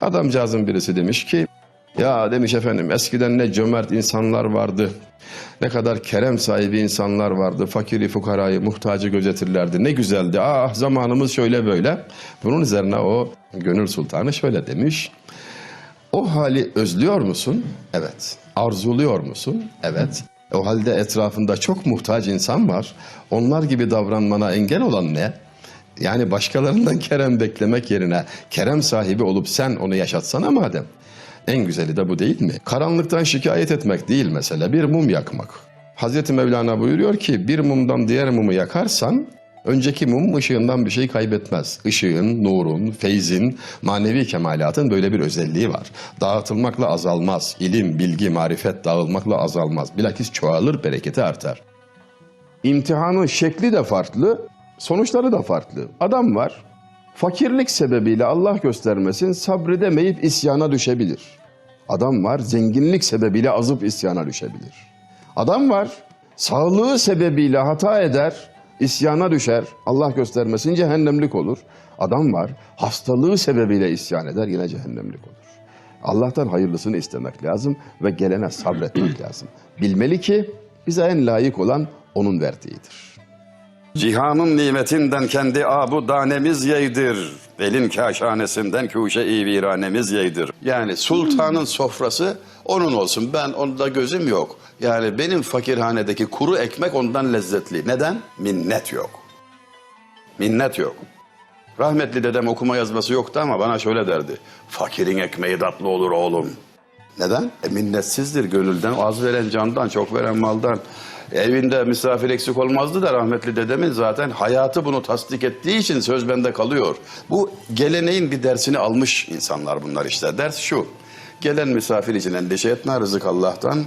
Adamcağızın birisi demiş ki ya demiş efendim eskiden ne cömert insanlar vardı. Ne kadar kerem sahibi insanlar vardı. Fakiri fukarayı muhtacı gözetirlerdi. Ne güzeldi. Ah zamanımız şöyle böyle. Bunun üzerine o gönül sultanı şöyle demiş. O hali özlüyor musun? Evet. Arzuluyor musun? Evet. O halde etrafında çok muhtaç insan var. Onlar gibi davranmana engel olan ne? Yani başkalarından kerem beklemek yerine kerem sahibi olup sen onu yaşatsana madem. En güzeli de bu değil mi? Karanlıktan şikayet etmek değil mesele, bir mum yakmak. Hazreti Mevlana buyuruyor ki bir mumdan diğer mumu yakarsan önceki mum ışığından bir şey kaybetmez. Işığın, nurun, feyzin, manevi kemalatın böyle bir özelliği var. Dağıtılmakla azalmaz. İlim, bilgi, marifet dağılmakla azalmaz. Bilakis çoğalır, bereketi artar. İmtihanın şekli de farklı, sonuçları da farklı. Adam var, fakirlik sebebiyle Allah göstermesin sabredemeyip isyana düşebilir. Adam var, zenginlik sebebiyle azıp isyana düşebilir. Adam var, sağlığı sebebiyle hata eder, isyana düşer, Allah göstermesin cehennemlik olur. Adam var, hastalığı sebebiyle isyan eder, yine cehennemlik olur. Allah'tan hayırlısını istemek lazım ve gelene sabretmek lazım. Bilmeli ki bize en layık olan onun verdiğidir. Cihanın nimetinden kendi abu danemiz yeydir. Elin kaşhanesinden kuşe-i viranemiz yeydir. Yani sultanın sofrası onun olsun. Ben onda gözüm yok. Yani benim fakirhanedeki kuru ekmek ondan lezzetli. Neden? Minnet yok. Minnet yok. Rahmetli dedem okuma yazması yoktu ama bana şöyle derdi. Fakirin ekmeği tatlı olur oğlum. Neden? E, minnetsizdir gönülden. Az veren candan, çok veren maldan. Evinde misafir eksik olmazdı da rahmetli dedemin zaten hayatı bunu tasdik ettiği için söz bende kalıyor. Bu geleneğin bir dersini almış insanlar bunlar işte. Ders şu. Gelen misafir için endişe etme rızık Allah'tan.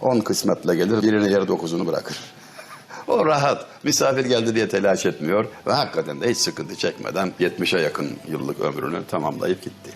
On kısmetle gelir birine yer dokuzunu bırakır. O rahat. Misafir geldi diye telaş etmiyor ve hakikaten de hiç sıkıntı çekmeden 70'e yakın yıllık ömrünü tamamlayıp gitti.